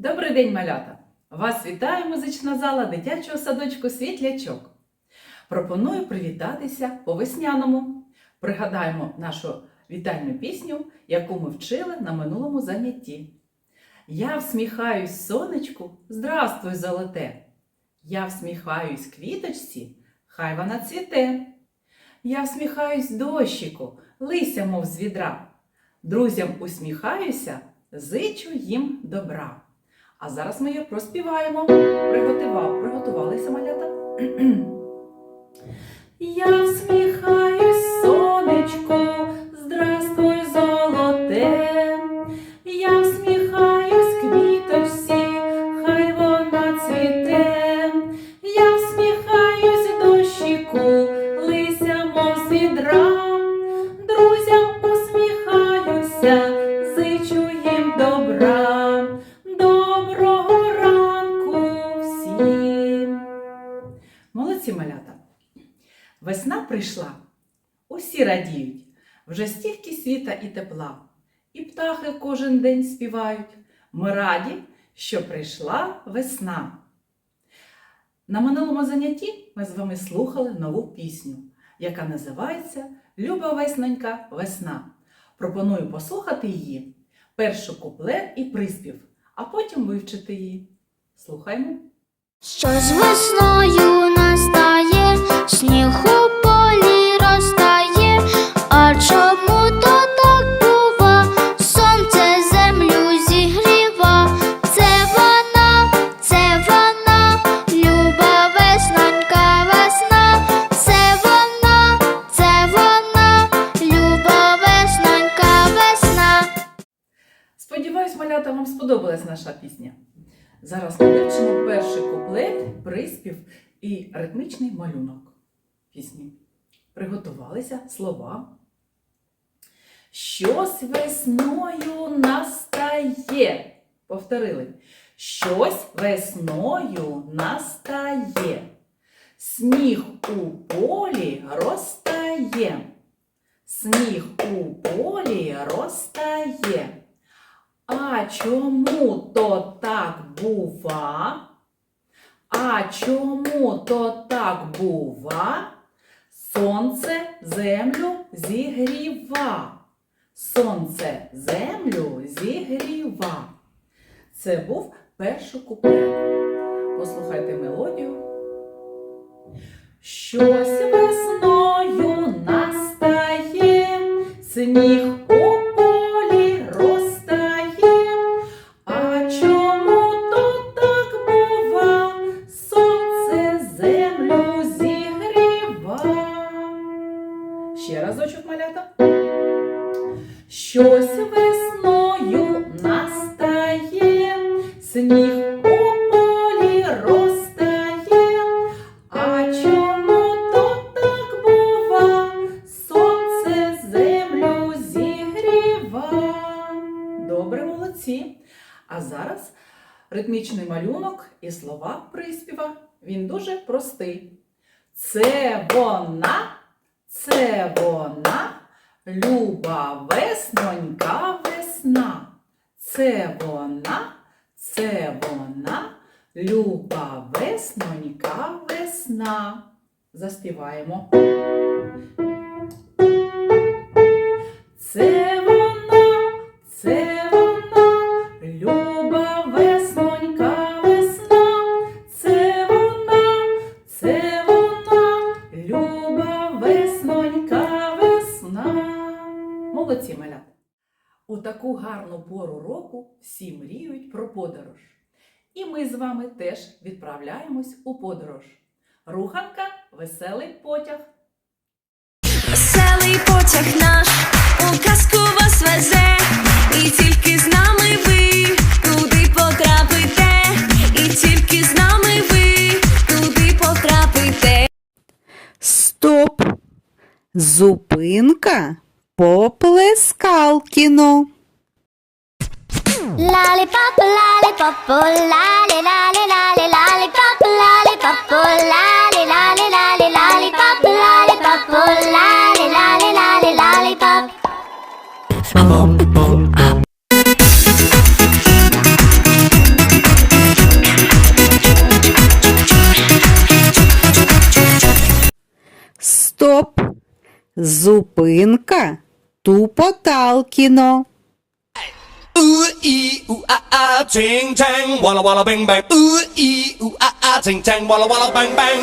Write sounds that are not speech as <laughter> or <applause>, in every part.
Добрий день, малята! Вас вітає музична зала дитячого садочку Світлячок. Пропоную привітатися по весняному. Пригадаємо нашу вітальну пісню, яку ми вчили на минулому занятті. Я всміхаюсь сонечку, здравствуй, золоте. Я всміхаюсь квіточці, хай вона цвіте. Я всміхаюсь дощику, лися, мов з відра. Друзям усміхаюся, зичу їм добра. А зараз ми її проспіваємо. Приготував, приготувалися малята. <clears throat> Я всміхаюсь, і птахи кожен день співають. Ми раді, що прийшла весна. На минулому занятті ми з вами слухали нову пісню, яка називається Люба весненька весна. Пропоную послухати її, першу куплет і приспів, а потім вивчити її. Слухаймо. Що з весною настає, сніг приспів і ритмічний малюнок пісні. Приготувалися слова. Щось весною настає. Повторили. Щось весною настає. Сніг у полі розтає. Сніг у полі розтає. А чому то так бува? А чому то так бува? Сонце землю зігріва. Сонце землю зігріва. Це був перший куплет. Послухайте мелодію. Щось весною настає, сніг ритмічний малюнок і слова приспіва. Він дуже простий. Це вона, це вона, люба веснонька весна. Це вона, це вона, люба веснонька весна. Заспіваємо. Це вона, це Молодці малята. У таку гарну пору року всі мріють про подорож. І ми з вами теж відправляємось у подорож. Руханка веселий потяг. Веселий потяг наш у казку вас везе, і тільки з нами ви туди потрапите, і тільки з нами ви туди потрапите. Стоп! Зупинка Поплескалкіно. Лаліпап, лаліпап, лалі, лалі, лалі, лаліпап, лаліпап, лалі, лалі, лалі, лаліпап, лаліпап, лалі, лалі, лалі, лаліпап. Стоп. Зупинка. Тупоталкіно. Ooh ee ooh ah ah ching chang walla walla bang bang. Ooh ee ooh ah ah ching chang walla walla bang bang.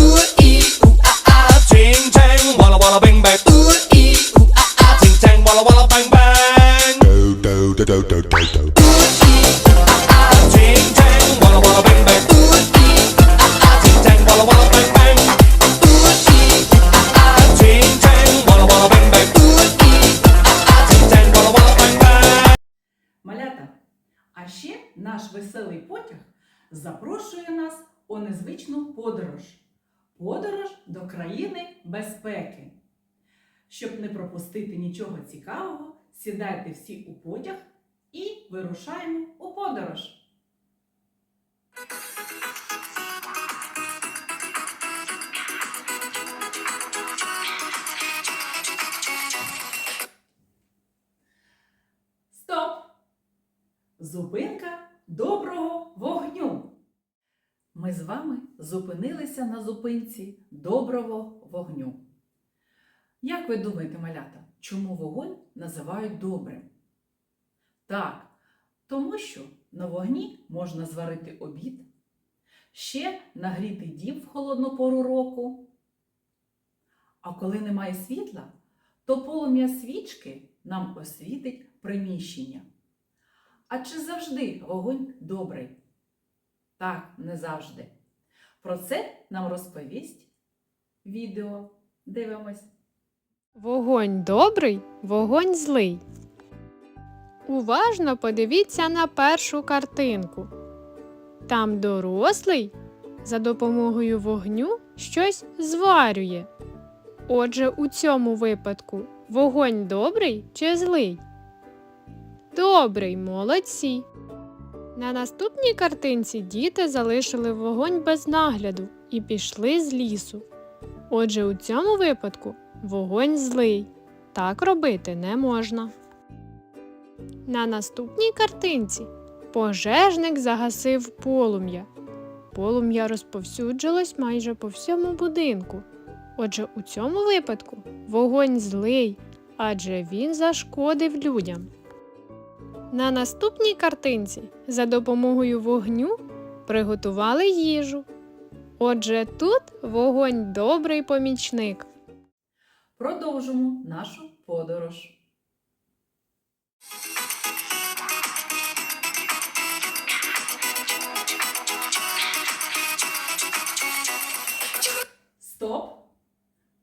Ooh ee ooh ah ah ching chang walla walla bang bang. Ooh ee ooh ah ah ching chang walla walla bang bang. Do do do do do do Незвичну подорож. Подорож до країни безпеки. Щоб не пропустити нічого цікавого, сідайте всі у потяг і вирушаємо у подорож. Стоп! Зупинка доброго. Ми з вами зупинилися на зупинці доброго вогню. Як ви думаєте, малята, чому вогонь називають добрим? Так, тому що на вогні можна зварити обід, ще нагріти дім в холодну пору року. А коли немає світла, то полум'я свічки нам освітить приміщення. А чи завжди вогонь добрий? Так, не завжди. Про це нам розповість відео. Дивимось. Вогонь добрий, вогонь злий. Уважно подивіться на першу картинку. Там дорослий за допомогою вогню щось зварює. Отже, у цьому випадку вогонь добрий чи злий? Добрий, молодці. На наступній картинці діти залишили вогонь без нагляду і пішли з лісу. Отже, у цьому випадку вогонь злий. Так робити не можна. На наступній картинці пожежник загасив полум'я. Полум'я розповсюджилось майже по всьому будинку. Отже, у цьому випадку вогонь злий, адже він зашкодив людям. На наступній картинці за допомогою вогню приготували їжу. Отже, тут вогонь добрий помічник. Продовжимо нашу подорож. Стоп!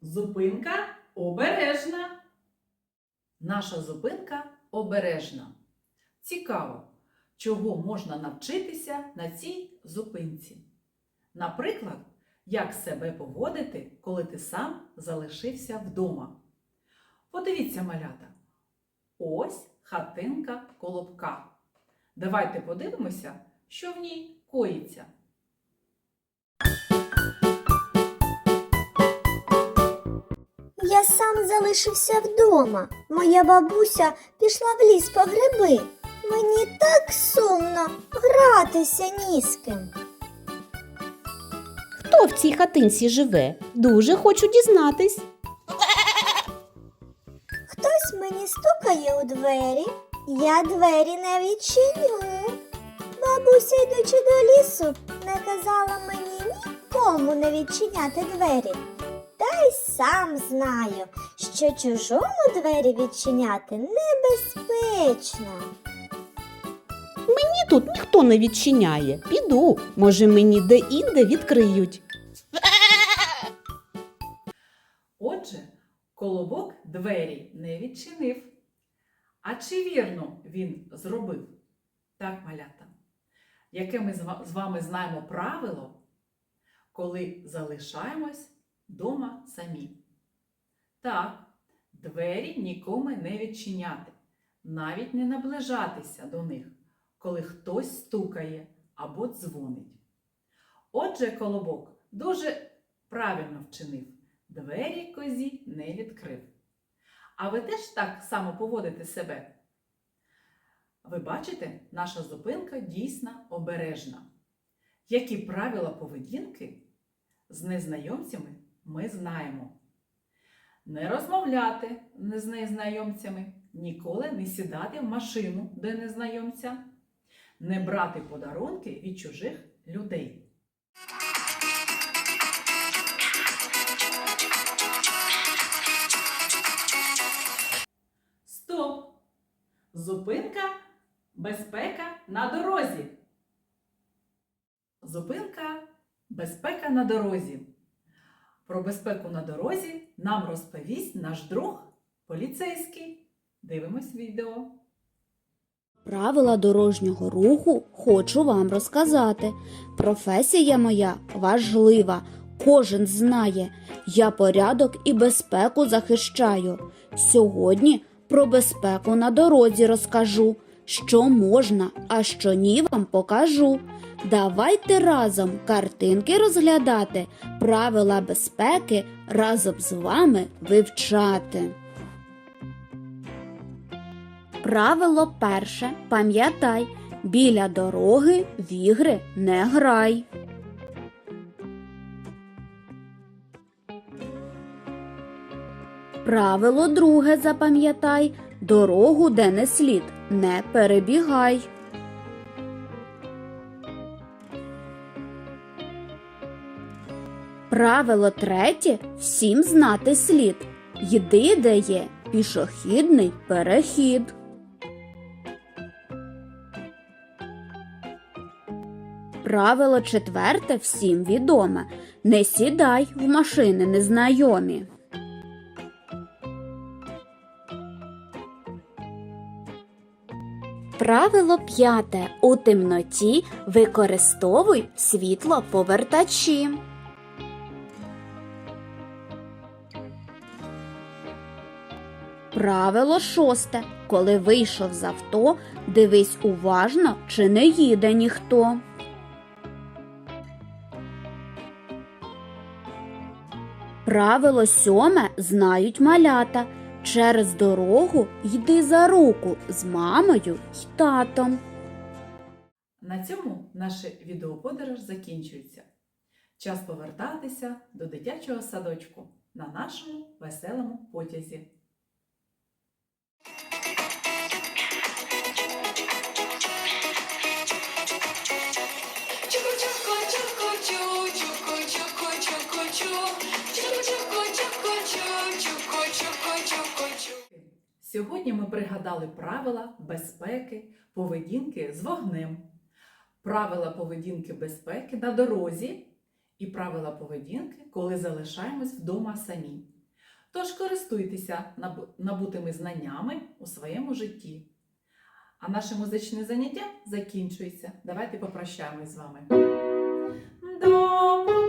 Зупинка обережна. Наша зупинка обережна. Цікаво, чого можна навчитися на цій зупинці. Наприклад, як себе поводити, коли ти сам залишився вдома. Подивіться, малята. Ось хатинка колобка. Давайте подивимося, що в ній коїться. Я сам залишився вдома. Моя бабуся пішла в ліс по гриби. Мені так сумно гратися ні з ким. Хто в цій хатинці живе? Дуже хочу дізнатись. Хтось мені стукає у двері, я двері не відчиню. Бабуся, йдучи до лісу, наказала мені нікому не відчиняти двері. Та й сам знаю, що чужому двері відчиняти небезпечно. Тут ніхто не відчиняє. Піду, може, мені де-інде відкриють. Отже, колобок двері не відчинив. А чи вірно він зробив? Так, малята. Яке ми з вами знаємо правило, коли залишаємось вдома самі? Так, двері нікому не відчиняти, навіть не наближатися до них, коли хтось стукає або дзвонить. Отже, колобок дуже правильно вчинив двері козі не відкрив. А ви теж так само поводите себе? Ви бачите, наша зупинка дійсно обережна. Які правила поведінки з незнайомцями ми знаємо. не розмовляти з незнайомцями, ніколи не сідати в машину до незнайомця, не брати подарунки від чужих людей. Стоп! Зупинка, безпека на дорозі. Зупинка, безпека на дорозі. Про безпеку на дорозі нам розповість наш друг поліцейський. Дивимось відео. Правила дорожнього руху хочу вам розказати. Професія моя важлива. Кожен знає. Я порядок і безпеку захищаю. Сьогодні про безпеку на дорозі розкажу. Що можна, а що ні вам покажу. Давайте разом картинки розглядати, правила безпеки разом з вами вивчати. Правило перше. Пам'ятай, біля дороги в ігри не грай. Правило друге запам'ятай, дорогу, де не слід, не перебігай. Правило третє всім знати слід. Йди, де є пішохідний перехід. Правило четверте всім відоме. Не сідай в машини незнайомі. Правило п'яте. У темноті використовуй світлоповертачі. Правило шосте. Коли вийшов з авто, дивись уважно, чи не їде ніхто. Правило сьоме знають малята. Через дорогу йди за руку з мамою й татом. На цьому наша відеоподорож закінчується. Час повертатися до дитячого садочку на нашому веселому потязі. Сьогодні ми пригадали правила безпеки, поведінки з вогнем, правила поведінки безпеки на дорозі і правила поведінки, коли залишаємось вдома самі. Тож користуйтеся набутими знаннями у своєму житті. А наше музичне заняття закінчується. Давайте попрощаємось з вами. До